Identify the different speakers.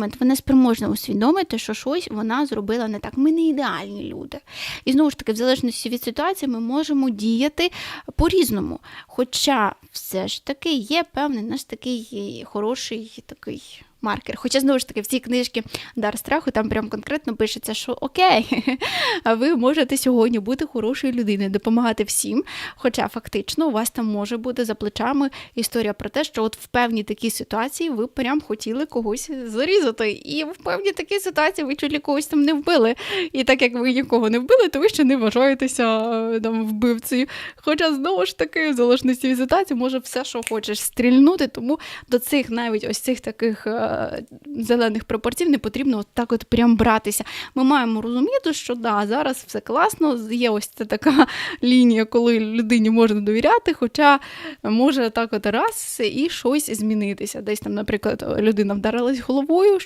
Speaker 1: момент вона спроможна усвідомити, що щось вона зробила не так. Ми не ідеальні люди. І знову ж таки, в залежності від ситуації, ми можемо діяти по-різному. Хоча все ж таки є певний наш такий хороший такий. Маркер. Хоча, знову ж таки, в цій книжці Дар страху там прям конкретно пишеться, що окей, а ви можете сьогодні бути хорошою людиною, допомагати всім. Хоча фактично у вас там може бути за плечами історія про те, що от в певній такій ситуації ви прям хотіли когось зарізати. І в певній такій ситуації ви чуть когось там не вбили. І так як ви нікого не вбили, то ви ще не вважаєтеся е, там вбивцею. Хоча знову ж таки, в залежності від ситуації, може все, що хочеш стрільнути, тому до цих навіть ось цих таких е, зелених прапорців не потрібно от так от прям братися. Ми маємо розуміти, що да, зараз все класно, є ось ця така лінія, коли людині можна довіряти, хоча може так от раз і щось змінитися. Десь там, наприклад, людина вдарилась головою,